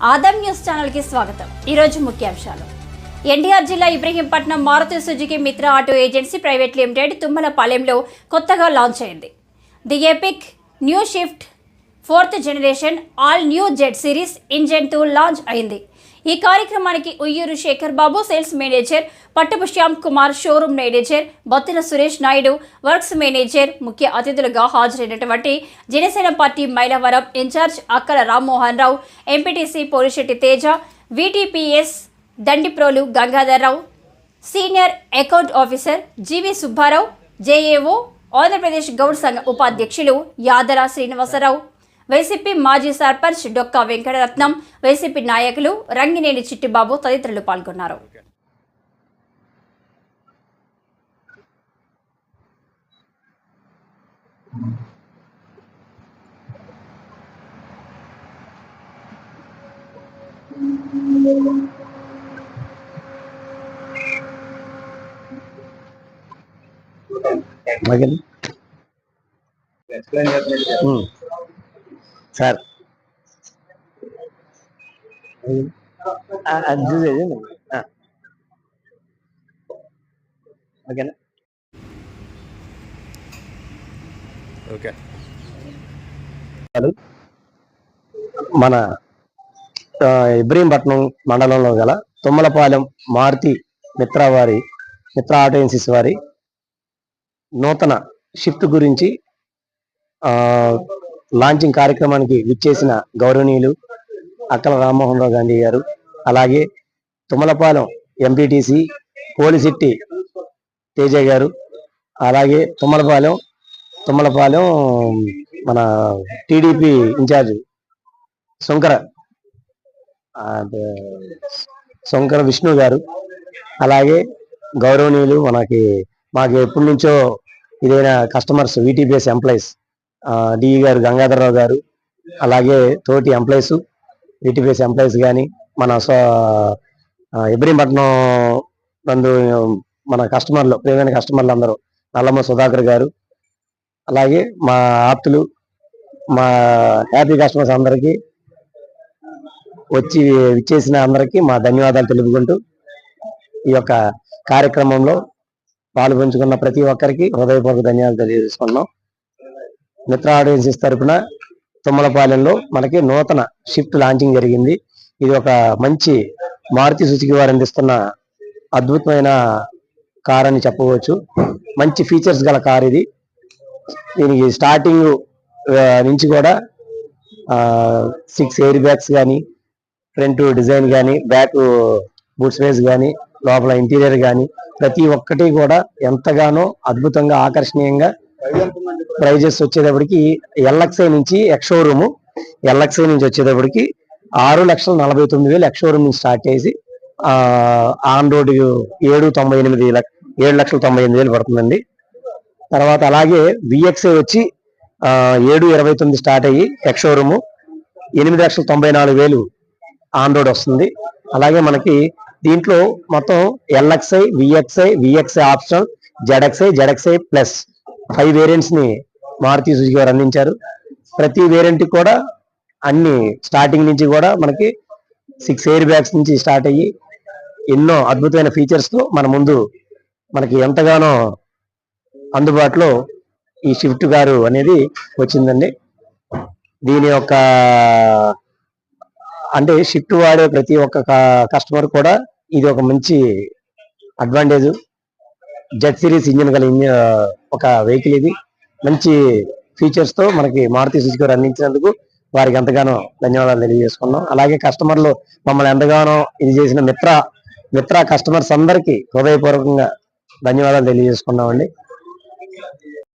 ఆదం news ఛానల్కి స్వాగతం. ఈరోజు ముఖ్యాంశాలు. ఎన్టీఆర్ జిల్లా Ibrahimpatnam Maruti Suzuki Mitra auto agency private limited తుమ్మలపాలెంలో కొత్తగా లాంచ్ అయింది. The epic new Swift fourth generation all new Z series engine launch అయింది. ఈ కార్యక్రమానికి Uyyuru Sekhar Babu sales manager Pattapu Shyam Kumar showroom manager Bottina Suresh Naidu works manager ముఖ్య అతిథులుగా హాజరైనటువంటి Janasena party Mylavaram in-charge Akkala Rammohan Rao MPTC Polisetti Teja VTPS Dandiprolu Gangadharrao senior account officer G V Subbarao JAO Andhra Pradesh Goud సంఘ ఉపాధ్యక్షులు యాదరా Srinivasarao YCP మాజీ sarpanch Dokka Venkataratnam YCP నాయకులు రంగినేని చిట్టిబాబు తదితరులు పాల్గొన్నారు. Magan? Explain చేస్తున్నట్టు ఉమ్. Sir చూసేది ఆ. ఓకేనా ఓకే హలో. మన ఇబ్రహీంపట్నం మండలంలో గల తుమ్మలపాలెం మారుతి మిత్ర వారి మిత్ర ఆటో ఏజెన్సీస్ వారి నూతన షిఫ్ట్ గురించి ఆ, లాంచింగ్ కార్యక్రమానికి విచ్చేసిన గౌరవనీయులు అక్కల రామ్మోహన్ రావు గాంధీ గారు అలాగే తుమ్మలపాలెం ఎంపీటీసీ పోలిశెట్టి తేజ గారు అలాగే తుమ్మలపాలెం తుమ్మలపాలెం మన TDP in charge Shankara Shankara Vishnu గారు అలాగే గౌరవనీయులు మనకి మాకు ఎప్పటి నుంచో ఇదైనా కస్టమర్స్ వీటీపీఎస్ ఎంప్లాయీస్ డిఈ గారు గంగాధరరావు గారు అలాగే తోటి ఎంప్లాయీస్ వీటీపీఎస్ ఎంప్లాయీస్ కానీ మన ఇబ్రహీంపట్నం నందు మన కస్టమర్లు ప్రియమైన కస్టమర్లు అందరూ నల్లమ్మ సుధాకర్ గారు అలాగే మా ఆప్తులు మా హ్యాపీ కస్టమర్స్ అందరికీ వచ్చి విచ్చేసిన అందరికీ మా ధన్యవాదాలు తెలుపుకుంటూ ఈ యొక్క కార్యక్రమంలో పాల్పంచుకున్న ప్రతి ఒక్కరికి హృదయపూర్వక ధన్యవాదాలు తెలియజేసుకున్నాం మిత్ర ఆడియన్సెస్ తరఫున తుమ్మలపాలెంలో మనకి నూతన షిఫ్ట్ లాంచింగ్ జరిగింది. ఇది ఒక మంచి మారుతి సుజుకి వారు అందిస్తున్న అద్భుతమైన కార్ అని చెప్పవచ్చు. మంచి ఫీచర్స్ గల కార్ ఇది. దీనికి స్టార్టింగ్ నుంచి కూడా సిక్స్ ఎయిర్ బ్యాగ్స్ కానీ ఫ్రంట్ డిజైన్ కానీ బ్యాక్ బూట్ స్పేస్ కానీ లోపల ఇంటీరియర్ కానీ ప్రతి ఒక్కటి కూడా ఎంతగానో అద్భుతంగా ఆకర్షణీయంగా ప్రైజెస్ వచ్చేటప్పటికి ఎల్ఎక్స్ఐ నుంచి ఎక్స్షోరూమ్ ఎల్ఎక్సై నుంచి వచ్చేటప్పటికి ఆరు లక్షల నలభై తొమ్మిది వేలు ఎక్స్షోరూమ్ నుంచి స్టార్ట్ చేసి ఆన్ రోడ్ ఏడు తొంభై ఎనిమిది లక్ష- ఏడు లక్షల తొంభై ఎనిమిది వేలు పడుతుందండి. తర్వాత అలాగే విఎక్స్ఐ వచ్చి ఏడు ఇరవై తొమ్మిది స్టార్ట్ అయ్యి ఎక్స్షోరూమ్ ఎనిమిది లక్షల తొంభై నాలుగు వేలు ఆన్ రోడ్ వస్తుంది. అలాగే మనకి దీంట్లో మొత్తం LXI VXI VXI option ZXI ZXI plus five వేరియంట్స్ని Maruti Suzuki గారు అందించారు. ప్రతి వేరియంట్ కూడా అన్ని స్టార్టింగ్ నుంచి కూడా మనకి సిక్స్ ఎయిర్ బ్యాగ్స్ నుంచి స్టార్ట్ అయ్యి ఎన్నో అద్భుతమైన ఫీచర్స్తో మన ముందు మనకి ఎంతగానో అందుబాటులో ఈ షిఫ్ట్ కారు అనేది వచ్చిందండి. దీని యొక్క అంటే షిఫ్ట్ వాడే ప్రతి ఒక్క కస్టమర్ కూడా ఇది ఒక మంచి అడ్వాంటేజ్ జెడ్ సిరీస్ ఇంజిన్ గల ఇంజిన్ ఒక వెహికల్ ఇది. మంచి ఫీచర్స్తో మనకి మారుతి సుజుకి అందించినందుకు వారికి ఎంతగానో ధన్యవాదాలు తెలియజేసుకున్నాం. అలాగే కస్టమర్లు మమ్మల్ని ఎంతగానో ఇది చేసిన మిత్ర మిత్ర కస్టమర్స్ అందరికీ హృదయపూర్వకంగా ధన్యవాదాలు తెలియజేసుకున్నామండి.